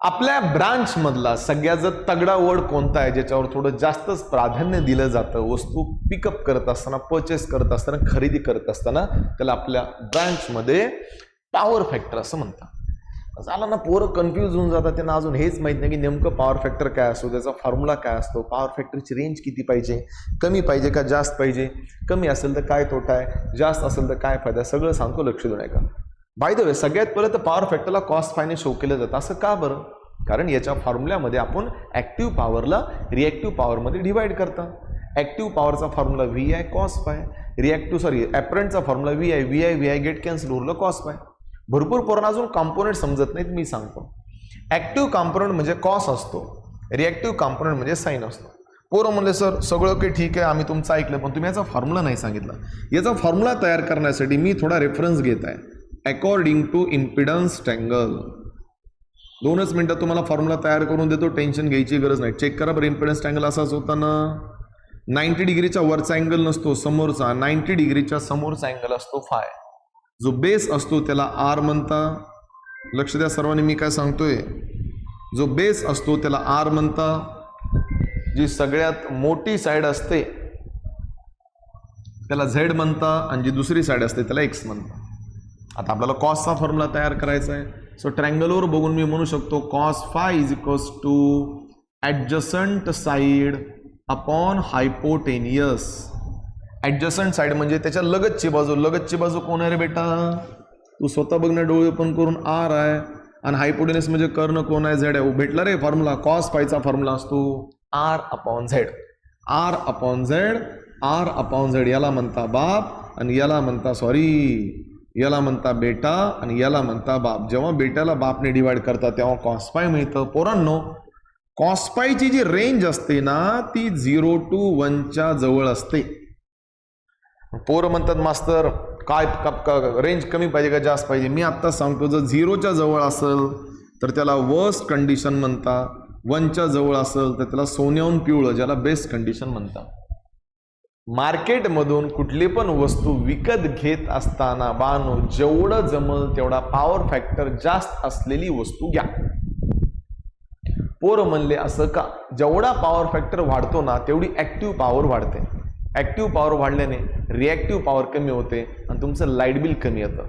आपल्या ब्रांच मधला सगळ्यात जर तगडा वर्ड कोणता आहे ज्याच्यावर थोडं जास्तच प्राधान्य दिलं जातं वस्तू पिकअप करत असताना परचेस करत असताना खरेदी करत असताना त्याला आपल्या ब्रांचमध्ये पॉवर फॅक्टर असं म्हणतात. झालं ना पोरं कन्फ्यूज होऊन जातात त्यांना अजून हेच माहीत नाही की नेमकं पॉवर फॅक्टर काय असतो त्याचा फॉर्म्युला काय असतो पॉवर फॅक्टरची रेंज किती पाहिजे कमी पाहिजे का जास्त पाहिजे कमी असेल तर काय तोटा आहे जास्त असेल तर काय फायदा आहे सगळं सांगतो लक्ष देऊ का बाय द वे सगळ्यात पहिलं तर पॉवर फॅक्टरला कॉस्ट फायने शो केलं जातं. असं का बरं? कारण याच्या फॉर्म्युल्यामध्ये आपण ॲक्टिव्ह पॉवरला रिॲक्टिव्ह पॉवरमध्ये डिवाईड करता. Active पॉवरचा formula V I cos phi reactive sorry ॲपरंटचा formula V I V I V I get cancel उरलं कॉस पाय भरपूर पोरांना अजून कॉम्पोनंट समजत नाहीत मी सांगतो. ॲक्टिव्ह कॉम्पोनंट म्हणजे कॉस असतो. रिॲक्टिव्ह कॉम्पोनंट म्हणजे साईन असतो. पोरं म्हणले सर सगळं काही ठीक आहे आम्ही तुमचं ऐकलं पण तुम्ही याचा फॉर्म्युला नाही सांगितला. याचा फॉर्म्युला तयार करण्यासाठी मी थोडा रेफरन्स घेत आहे. अकॉर्डिंग टू इम्पिडन्स ट्रँगल दोनच मिनटात तुम्हाला फॉर्म्युला तयार करून देतो. टेन्शन घ्यायची गरज नाही. चेक करा बरं इम्पिडन्स ट्रँगल असाच होता ना नाईन्टी डिग्रीचा वरचा अँगल नसतो समोरचा. नाईन्टी डिग्रीच्या समोरचा अँगल असतो फाय जो बेस असतो त्याला आर म्हणता. लक्ष द्या सर्वांनी मी काय सांगतोय? जो बेस असतो त्याला आर म्हणता. जी सगळ्यात मोठी साईड असते त्याला झेड म्हणता. आणि जी दुसरी साईड असते त्याला एक्स म्हणता. आता आपल्याला कॉसचा फॉर्म्युला तयार करायचा आहे. सो ट्रँगलवर बघून मी म्हणू शकतो cos phi is equals to adjacent side upon hypotenuse adjacent side म्हणजे त्याच्या लगतची बाजू. लगतची बाजू कोण आहे रे बेटा? तू स्वतः बघणं डोळे ओपन करून आर आहे. आणि हायपोटेनियस म्हणजे कर्ण कोण आहे? झेड आहे. भेटला रे फॉर्म्युला कॉस फायचा फॉर्म्युला असतो. R upon Z. R upon Z R upon Z. याला म्हणता बाप आणि याला म्हणता सॉरी. याला म्हणता बेटा आणि याला म्हणता बाप. जेव्हा बेटाला बापने डिवाइड करता तेव्हा कॉस्पाय मिळतं. पोरांनो कॉस्पायची जी रेंज असते ना ती झिरो टू वनच्या जवळ असते. पोरं म्हणतात मास्तर काय का रेंज कमी पाहिजे का जास्त पाहिजे? मी आत्ता सांगतो जर झिरोच्या जवळ असेल तर त्याला वर्स्ट कंडिशन म्हणता. वनच्या जवळ असेल तर त्याला सोन्याहून पिवळं ज्याला बेस्ट कंडिशन म्हणतात मार्केटमधून कुठली पण वस्तू विकत घेत असताना बानो जेवढं जमल तेवढा पॉवर फॅक्टर जास्त असलेली वस्तू घ्या. पोर म्हणले असं का? जेवढा पॉवर फॅक्टर वाढतो ना तेवढी ॲक्टिव्ह पॉवर वाढते. ॲक्टिव्ह पॉवर वाढल्याने रिॲक्टिव्ह पॉवर कमी होते आणि तुमचं लाइट बिल कमी येतं.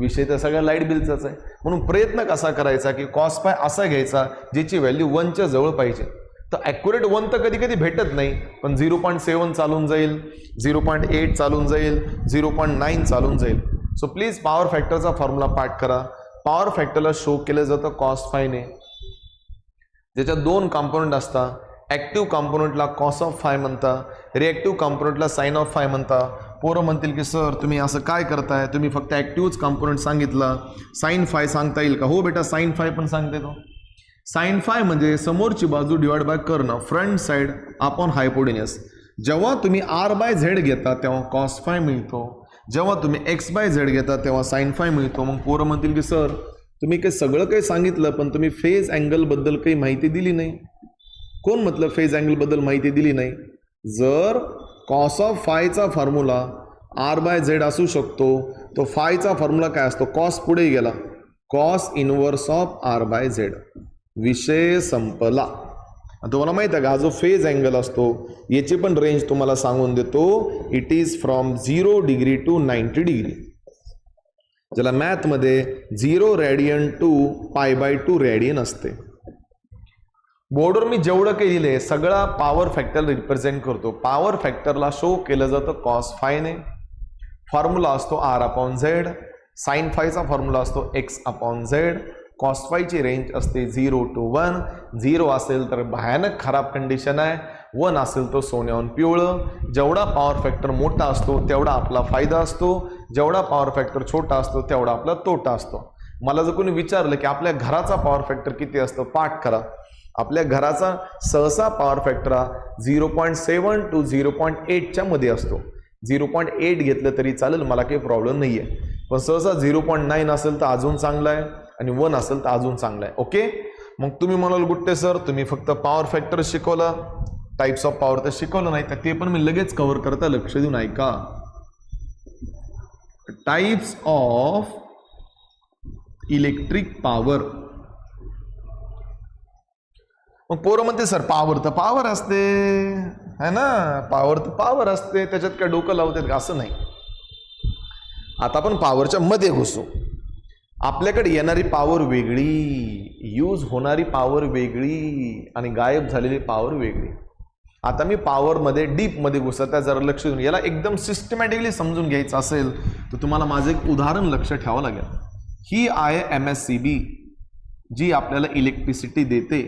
विषय तर सगळं लाइट बिलचाच आहे. म्हणून प्रयत्न कसा करायचा की कॉस्ट पाय असा घ्यायचा ज्याची व्हॅल्यू वनच्या जवळ पाहिजे. तर ॲक्युरेट वन तर कधी कधी भेटत नाही. पण झिरो पॉईंट सेवन चालून जाईल झिरो पॉईंट एट चालून जाईल झिरो पॉईंट नाईन चालून जाईल. सो प्लीज पॉवर फॅक्टरचा फॉर्म्युला पाठ करा. पॉवर फॅक्टरला शो केलं जातं कॉस्ट फायने ज्याच्यात दोन कॉम्पोनंट असतात. ॲक्टिव्ह कॉम्पोनंटला कॉस ऑफ फाय म्हणता. रिॲक्टिव्ह कॉम्पोनंटला साईन ऑफ फाय म्हणता. पोरं म्हणतील की सर तुम्ही असं काय करताय? तुम्ही फक्त ॲक्टिव्हच कॉम्पोनंट सांगितलं. साईन फाय सांगता येईल का? हो बेटा साईन फाय पण सांगते तो साईन फाय म्हणजे समोरची बाजू डिवाइड बाय करणं फ्रंट साईड अपॉन हायपोडिनियस जेव्हा तुम्ही आर बाय झेड घेता तेव्हा कॉस फाय मिळतो. जेव्हा तुम्ही एक्स बाय झेड घेता तेव्हा साईन फाय मिळतो. मग पोरं म्हणतील की सर तुम्ही काही सगळं काही सांगितलं पण तुम्ही फेज अँगलबद्दल काही माहिती दिली नाही. कोण म्हटलं फेज अँगलबद्दल माहिती दिली नाही? जर कॉस ऑफ फायचा फॉर्म्युला आर बाय झेड असू शकतो तो फायचा फॉर्म्युला काय असतो? कॉस पुढे गेला. Cos inverse of R by Z विषय संपला. तुम्हाला माहीत आहे का हा जो फेज अँगल असतो याची पण रेंज तुम्हाला सांगून देतो. It is from zero degree to ninety degree ज्याला मॅथमध्ये zero radian to pi by two radian असते. बोर्डवर मी जेवढं काही दिले सगळा पॉवर फॅक्टर रिप्रेझेंट करतो. पॉवर फॅक्टरला शो केलं जातं कॉस फायने फॉर्म्युला असतो आर अपॉन झेड साईन फायचा फॉर्म्युला असतो X upon Z cos range असते झिरो टू वन झिरो असेल तर भयानक खराब कंडिशन आहे. वन असेल तर सोन्याहून पिवळं. जेवढा पॉवर फॅक्टर मोठा असतो तेवढा आपला फायदा असतो. जेवढा पॉवर फॅक्टर छोटा असतो तेवढा आपला तोटा असतो. मला जर कोणी विचारलं की आपल्या घराचा पॉवर फॅक्टर किती असतो पाठ करा. आपल्या घराचा सहसा पॉवर फॅक्टर हा zero point seven two zero point एटच्या मध्ये असतो. झिरो पॉईंट एट घेतलं तरी चालेल मला काही प्रॉब्लेम नाही आहे पण सहसा झिरो पॉईंट नाईन असेल तर अजून चांगलं आहे. आणि वन असेल तर अजून चांगलं आहे. ओके मग तुम्ही म्हणाल गुट्टे सर तुम्ही फक्त पॉवर फॅक्टर शिकवलं. टाईप्स ऑफ पॉवर तर शिकवलं नाही तर ते पण मी लगेच कव्हर करता लक्ष देऊन ऐका. टाईप्स ऑफ इलेक्ट्रिक पॉवर मग पोरं म्हणते सर पावर तर पावर असते. है ना? पावर तर पावर असते. त्याच्यात काय डोकं लावतात का? असं नाही. आता आपण पॉवरच्या मध्ये घुसू. आपल्याकडे येणारी पॉवर वेगळी यूज होणारी पॉवर वेगळी आणि गायब झालेली पॉवर वेगळी. आता मी पॉवरमध्ये डीपमध्ये घुसत आहे जरा लक्ष देऊन. याला एकदम सिस्टमॅटिकली समजून घ्यायचं असेल तर तुम्हाला माझं एक उदाहरण लक्ष ठेवावं लागेल. ही आहे एम एस सी बी जी आपल्याला इलेक्ट्रिसिटी देते.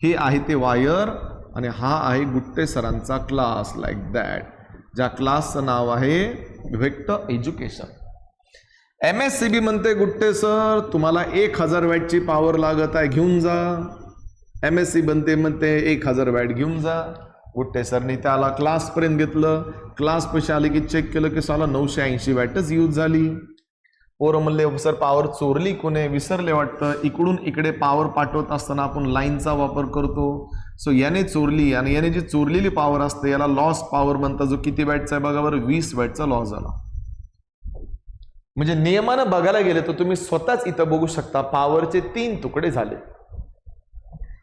हे आहे ते वायर आणि हा आहे गुट्टे सरांचा क्लास लाईक दॅट ज्या क्लासचं नाव आहे Vect education M S C B म्हणते गुट्टे सर तुम्हाला एक हजार वॅटची पॉवर लागत आहे घेऊन जा. एम एस सी बनते म्हणते एक हजार वॅट घेऊन जा. गुट्टे सरनी त्याला क्लासपर्यंत घेतलं. क्लास पैसे आले की चेक केलं की साला नऊशे ऐंशी वॅटच यूज झाली. पोरं म्हणले सर पॉवर चोरली कोणे? विसरले वाटतं. इकडून इकडे पॉवर पाठवत असताना आपण लाईनचा वापर करतो. सो याने चोरली. आणि याने जी चोरलेली पॉवर असते याला लॉस पॉवर म्हणतात. जो किती वॅटचा आहे बघा बरं वीस वॅटचा लॉस झाला. म्हणजे नियमानं बघायला गेले तर तुम्ही स्वतःच इथं बघू शकता पॉवरचे तीन तुकडे झाले.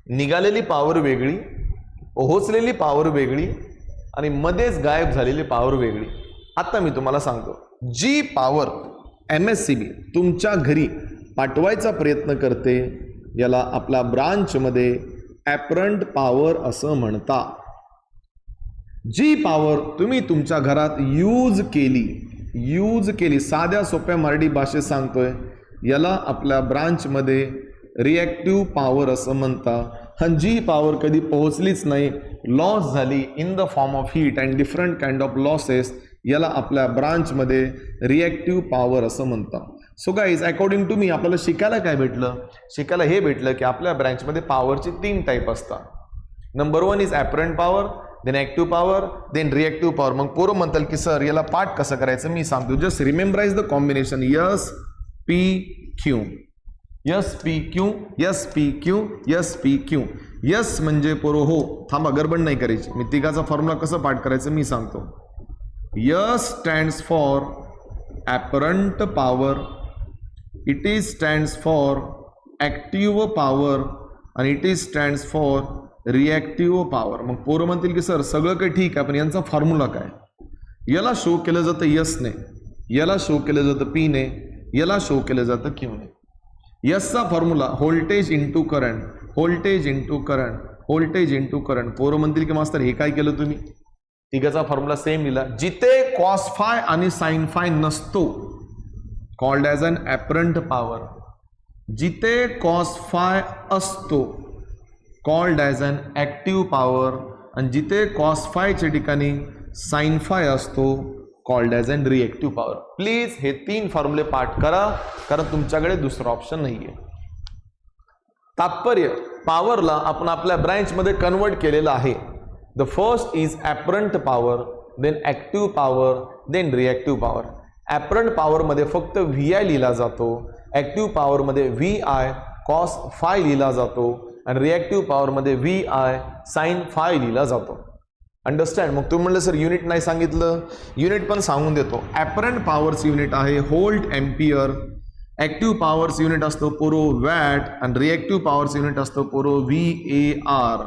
निघालेली पॉवर वेगळी पोहोचलेली पॉवर वेगळी आणि मध्येच गायब झालेली पॉवर वेगळी. आता मी तुम्हाला सांगतो जी power M S C B तुमच्या घरी पाठवायचा प्रयत्न करते याला आपल्या ब्रांचमध्ये ॲपरंट पॉवर असं म्हणता जी पॉवर तुम्ही तुमच्या घरात यूज केली यूज केली साध्या सोप्या मराठी भाषेत सांगतोय याला आपल्या ब्रांचमध्ये रिॲक्टिव्ह पॉवर असं म्हणता आणि जी पॉवर कधी पोहोचलीच नाही लॉस झाली in the form of heat and different kind of losses याला आपल्या ब्रांचमध्ये रिॲक्टिव्ह पॉवर असं म्हणतात. सो गाईज अकॉर्डिंग टू मी आपल्याला शिकायला काय भेटलं? शिकायला हे भेटलं की आपल्या ब्रँचमध्ये पॉवरचे तीन टाईप असतात. Number one is apparent power then active power then reactive power मग पोरं म्हणताल की सर याला पाठ कसं करायचं मी सांगतो. Just rememberise the combination S P Q S P Q S P Q S P Q S म्हणजे पोरो हो थांबा गडबड नाही करायची. मी तिघाचा फॉर्म्युला कसं पाठ करायचं मी सांगतो. S stands for apparent power it is stands for active power आणि it is stands for reactive power मग पोरं म्हणतील की सर सगळं काही ठीक आहे पण यांचा फॉर्म्युला काय? याला शो केलं जातं यसने याला शो केलं जातं पीने याला शो केलं जातं क्यूने यसचा formula voltage into current voltage into current voltage into current पोरं म्हणतील की मास्तर हे काय केलं तुम्ही? तिघाचा फॉर्म्युला सेम लिहिला. जिथे कॉसफाय आणि साईन फाय नसतो called as an apparent power जिथे कॉस फाय असतो called as an active power आणि जिथे कॉस फायच्या ठिकाणी साइन फाय असतो called as and reactive power please हे तीन फॉर्म्युले पाठ करा कारण तुमच्याकडे दुसरा ऑप्शन नाही आहे तात्पर्य पॉवरला आपण आपल्या ब्रँचमध्ये कन्वर्ट केलेलं आहे. The first is apparent power then active power then reactive power apparent पॉवरमध्ये फक्त व्ही आय लिहिला जातो. ॲक्टिव्ह पॉवरमध्ये व्ही आय कॉस फाय लिहिला जातो. आणि रिॲक्टिव्ह पॉवरमध्ये व्ही आय साइन फाय लिहिला जातो. अंडरस्टँड मग तुम्ही म्हणलं सर युनिट नाही सांगितलं. युनिट पण सांगून देतो. ॲपरंट पॉवर्स युनिट आहे volt ampere active power's unit असतो पोरो वॅट आणि रिॲक्टिव्ह पॉवर्स युनिट असतो पोरो V A R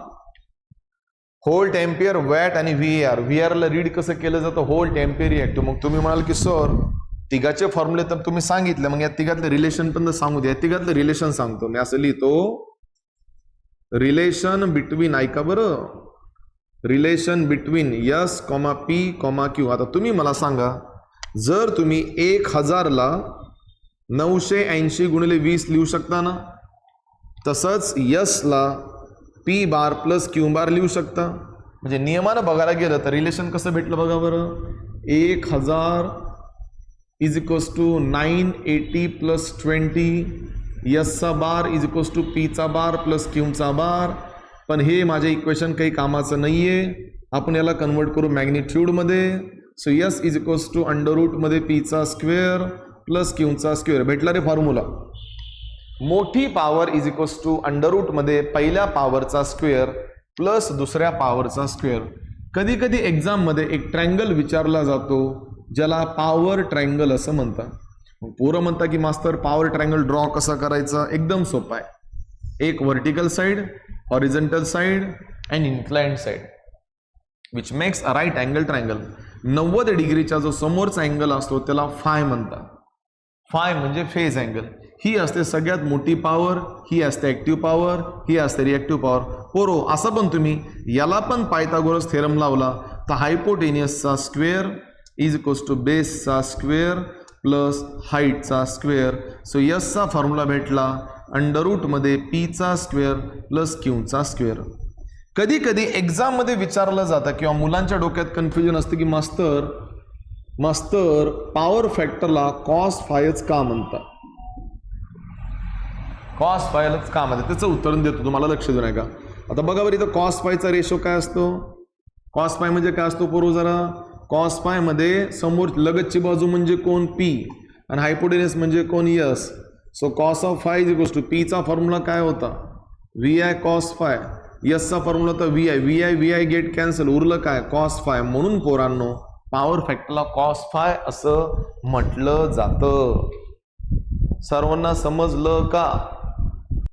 volt ampere watt आणि व्ही आर व्ही आरला रीड कसं केलं जातं? होल्ट एम्पियर रिॲक्टिव्ह मग तुम्ही म्हणाल की सर तिघाचे फॉर्म्युले तर तुम्ही सांगितलं. मग या तिघातलं रिलेशन पण सांगू द्या. तिघातलं रिलेशन सांगतो. मी असं लिहितो. रिलेशन बिटवीन ऐका बरं. Relation between S comma P comma Q आता तुम्ही मला सांगा जर तुम्ही एक हजारला नऊशे ऐंशी गुणिले वीस लिहू शकता ना? तसंच यसला P bar plus Q bar लिहू शकता. म्हणजे नियमानं बघायला गेलं तर रिलेशन कसं भेटलं बघा बरं. एक हजार is equals to nine eighty plus twenty यसचा bar is equals to पीचा बार प्लस क्यूचा बार. पण हे माझे इक्वेशन काही कामाचं नाही आहे आपण याला कन्वर्ट करू मॅग्निट्यूडमध्ये so S is equals to under रूटमध्ये पीचा स्क्वेअर प्लस क्यूचा स्क्वेअर भेटला रे फॉर्म्युला मोठी power is equals to under रूटमध्ये पहिल्या पॉवरचा स्क्वेअर प्लस दुसऱ्या पॉवरचा स्क्वेअर कधी कधी एक्झाममध्ये एक ट्रँगल विचारला जातो ज्याला पॉवर ट्रँगल असं म्हणतात. पोरं म्हणता की मास्तर पॉवर ट्रँगल ड्रॉ कसा करायचा? एकदम सोपा आहे. एक vertical side horizontal side and inclined side which makes a right angle triangle नव्वद डिग्रीचा जो समोरचा अँगल असतो त्याला फाय म्हणतात. फाय म्हणजे फेज अँगल ही असते सगळ्यात मोठी पॉवर ही असते ॲक्टिव्ह पॉवर ही असते रिॲक्टिव्ह पॉवर पोरो असं पण तुम्ही याला पण पायथागोरस थेरम लावला तर हायपोटेनियसचा स्क्वेअर इज इक्वल्स टू बेसचा स्क्वेअर प्लस हाईटचा स्क्वेअर. सो यसचा फॉर्म्युला भेटला. अंडररूटमध्ये पीचा स्क्वेअर प्लस क्यूचा स्क्वेअर. कधी कधी एक्झाममध्ये विचारलं जातं किंवा मुलांच्या डोक्यात कन्फ्युजन असतं की मास्तर मास्तर पॉवर फॅक्टरला कॉस फायच का म्हणतात? कॉस फायलाच का म्हणतात? त्याचं उत्तर देतो. तुम्हाला लक्ष देऊ का आता बघा बरं इथं कॉस फायचा रेशो काय असतो? कॉस फाय म्हणजे काय असतो? पूर्व जरा कॉस पायमध्ये समोर लगतची बाजू म्हणजे कोण? पी. आणि हायपोटेनियस म्हणजे कोण? S. So cos of phi is गोष्ट टू पीचा फॉर्म्युला काय होता? व्ही आय कॉस फाय यसचा फॉर्म्युला होता V I V I V I get cancel उरलं काय? कॉस फाय म्हणून पोरांनो पॉवर फॅक्टरला कॉस फाय असं म्हटलं जातं. सर्वांना समजलं का?